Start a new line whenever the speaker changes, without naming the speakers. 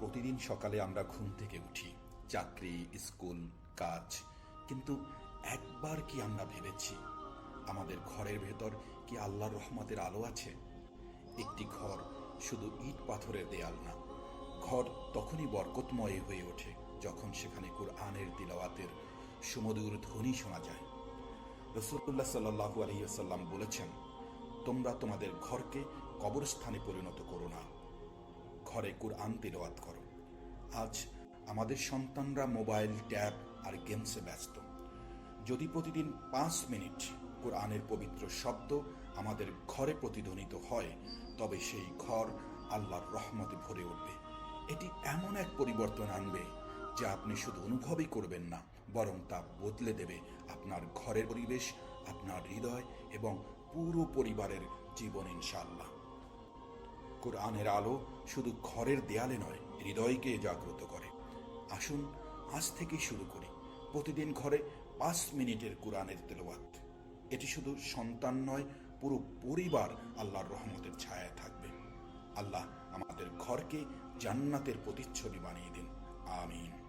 প্রতিদিন সকালে আমরা ঘুম থেকে উঠি। চাকরি, স্কুল, কাজ। কিন্তু একবার কি আমরা ভেবেছি, আমাদের ঘরের ভেতর কি আল্লাহর রহমতের আলো আছে? একটি ঘর শুধু ইট পাথরের দেয়াল না, ঘর তখনই বরকতময় হয়ে ওঠে যখন সেখানে কোরআনের দিলাওয়াতের সুমধুর ধ্বনি শোনা যায়। রসুল্লাহ সাল্লাহু আলহিসাল্লাম বলেছেন, তোমরা তোমাদের ঘরকে কবরস্থানে পরিণত করো না ঘরে কোরআন তিলওয়াত করো। আজ আমাদের সন্তানরা মোবাইল, ট্যাব আর গেমসে ব্যস্ত। যদি প্রতিদিন পাঁচ মিনিট কোরআনের পবিত্র শব্দ আমাদের ঘরে প্রতিধ্বনিত হয়, তবে সেই ঘর আল্লাহর রহমতে ভরে উঠবে। এটি এমন এক পরিবর্তন আনবে যা আপনি শুধু অনুভবই করবেন না, বরং তা বদলে দেবে আপনার ঘরের পরিবেশ, আপনার হৃদয় এবং পুরো পরিবারের জীবন ইনশাআল্লাহ। কোরআনের আলো শুধু ঘরের দেয়ালে নয়, হৃদয়কে জাগ্রত করে। আসুন, আজ থেকে শুরু করি। প্রতিদিন ঘরে পাঁচ মিনিটের কোরআনের তেলাওয়াত। এটি শুধু সন্তান নয়, পুরো পরিবার আল্লাহর রহমতের ছায়া থাকবে। আল্লাহ আমাদের ঘরকে জান্নাতের প্রতিচ্ছবি বানিয়ে দিন। আমিন।